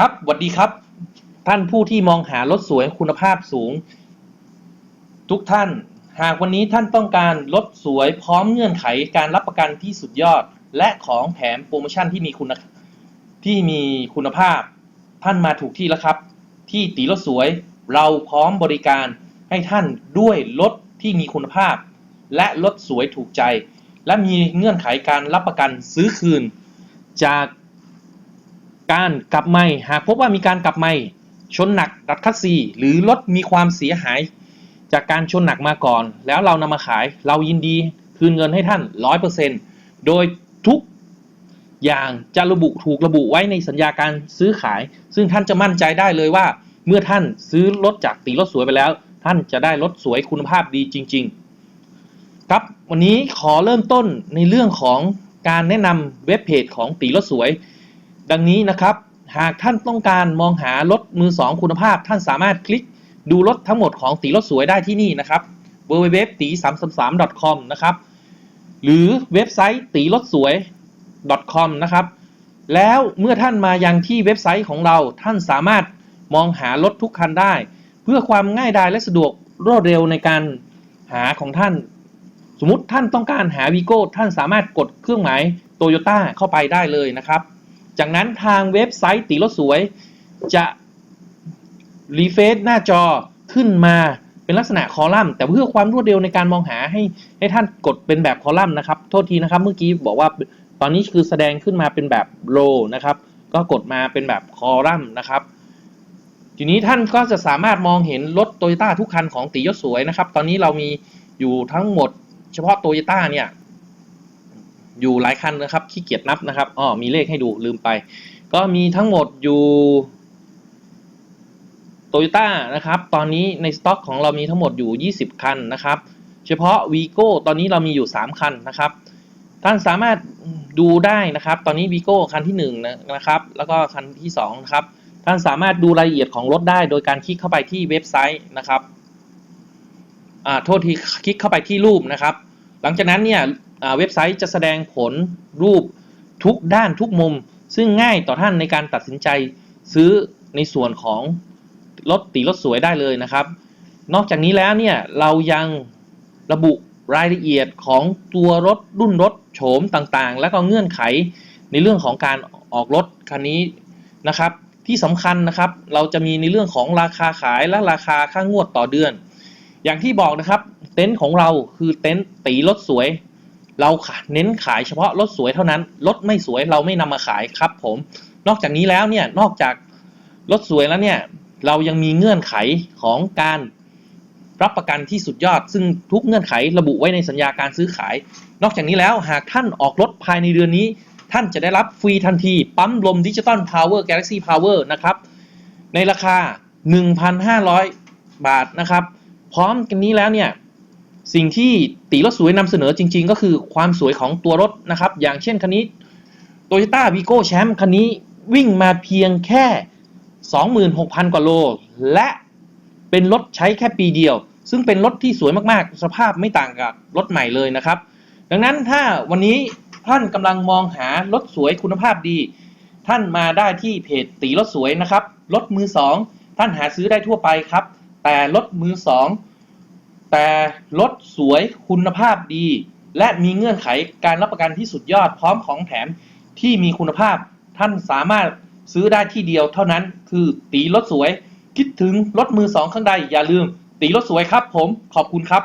ครับสวัสดีครับ ท่านผู้ที่มองหารถสวยคุณภาพสูง ทุกท่าน หากวันนี้ท่านต้องการรถสวยพร้อมเงื่อนไขการรับประกันที่สุดยอด และของแถมโปรโมชั่นที่มีคุณที่มีคุณภาพ ท่านมาถูกที่แล้วครับ ที่ตีรถสวย เราพร้อมบริการให้ท่านด้วยรถที่มีคุณภาพ และรถสวยถูกใจ และมีเงื่อนไขการรับประกันซื้อคืน จาก การกลับไม่หากพบว่ามีการกลับไม่ชนหนักรัดคัสซีหรือรถมีความเสียหาย จากการชนหนักมาก่อน แล้วเรานำมาขายเรายินดีคืนเงินให้ท่าน 100%โดยทุกอย่างจะระบุถูกระบุไว้ในสัญญาการซื้อขาย ซึ่งท่านจะมั่นใจได้เลยว่า เมื่อท่านซื้อรถจากตีรถสวยไปแล้ว ท่านจะได้รถสวยคุณภาพดีจริง ๆ ครับวันนี้ขอเริ่มต้นในเรื่องของการแนะนำเว็บเพจของตีรถสวย ดังนี้นะครับ หากท่านต้องการมองหารถมือ 2 คุณภาพ ท่านสามารถคลิกดูรถทั้งหมดของตีรถสวยได้ที่นี่นะครับ www ตี333 com นะครับ หรือเว็บไซต์ตีรถสวย com นะครับ แล้วเมื่อท่านมายังที่เว็บไซต์ของเราท่านสามารถมองหารถทุกคันได้ เพื่อความง่ายดายและสะดวกรวดเร็วในการหาของท่าน สมมติท่านต้องการหาวีโก้ท่านสามารถกดเครื่องหมายโตโยต้าเข้าไปได้เลยนะครับ จากนั้นทางเว็บไซต์ตีรถสวย จะรีเฟซหน้าจอขึ้นมาเป็นลักษณะคอลัมน์ แต่เพื่อความรวดเร็วในการมองหาให้ให้ท่านกดเป็นแบบคอลัมน์นะครับ โทษทีนะครับ เมื่อกี้บอกว่าตอนนี้คือแสดงขึ้นมาเป็นแบบโรนะครับ ก็กดมาเป็นแบบคอลัมน์นะครับ ทีนี้ท่านก็จะสามารถมองเห็นรถโตโยต้าทุกคันของตียศสวยนะครับ ตอนนี้เรามีอยู่ทั้งหมด เฉพาะโตโยต้าเนี่ย อยู่หลายคันนะครับขี้เกียจนับนะครับอ๋อมีเลขให้ดูลืมไป ก็มีทั้งหมดอยู่โตโยต้านะครับ ตอนนี้ในสต็อกของเรามีทั้งหมดอยู่ 20 คันนะครับ เฉพาะวีโก้ตอนนี้เรามีอยู่ 3 คันนะครับ ท่านสามารถดูได้นะครับ ตอนนี้วีโก้คันที่1นะนะครับ แล้วก็คันที่2นะครับ ท่านสามารถดูรายละเอียดของรถได้ โดยการคลิกเข้าไปที่เว็บไซต์นะครับ อ่า โทษที คลิกเข้าไปที่รูปนะครับ หลังจากนั้นเนี่ย เว็บไซต์จะแสดงผลรูปทุกด้านทุกมุม ซึ่งง่ายต่อท่านในการตัดสินใจซื้อในส่วนของรถตีรถสวยได้เลยนะครับ นอกจากนี้แล้วเนี่ยเรายังระบุรายละเอียดของตัวรถรุ่นรถโฉมต่างๆ แล้วก็เงื่อนไขในเรื่องของการออกรถคันนี้นะครับ ที่สำคัญนะครับเราจะมีในเรื่องของราคาขายและราคาค่างวดต่อเดือน อย่างที่บอกนะครับ เต็นท์ของเราคือเต็นท์ตีรถสวย เราเน้นขายเฉพาะรถสวยเท่านั้น รถไม่สวยเราไม่นำมาขายครับผม นอกจากนี้แล้วเนี่ย นอกจากรถสวยแล้วเนี่ย เรายังมีเงื่อนไขของการรับประกันที่สุดยอด ซึ่งทุกเงื่อนไขระบุไว้ในสัญญาการซื้อขาย นอกจากนี้แล้วหากท่านออกรถภายในเดือนนี้ ท่านจะได้รับฟรีทันที ปั๊มลมดิจิตอลพาวเวอร์ Galaxy Power นะครับ ในราคา 1,500 บาทนะครับ พร้อมกันนี้แล้วเนี่ย สิ่งที่ตีรถสวยนำเสนอจริง ๆ ก็คือความสวยของตัวรถนะครับ อย่างเช่นคันนี้ Toyota Vigo Champ คันนี้วิ่งมาเพียงแค่ 26,000 กว่าโล และเป็นรถใช้แค่ปีเดียว ซึ่งเป็นรถที่สวยมากๆ สภาพไม่ต่างกับรถใหม่เลยนะครับ ดังนั้นถ้าวันนี้ท่านกำลังมองหารถสวยคุณภาพดี ท่านมาได้ที่เพจตีรถสวยนะครับรถมือสองท่านหาซื้อได้ทั่วไปครับ แต่รถมือสอง แต่รถสวยคุณภาพดี และมีเงื่อนไขการรับประกันที่สุดยอดพร้อมของแถมที่มีคุณภาพ ท่านสามารถซื้อได้ที่เดียวเท่านั้น คือตีรถสวย คิดถึงรถมือสองข้างใดอย่าลืม ตีรถสวยครับผมขอบคุณครับ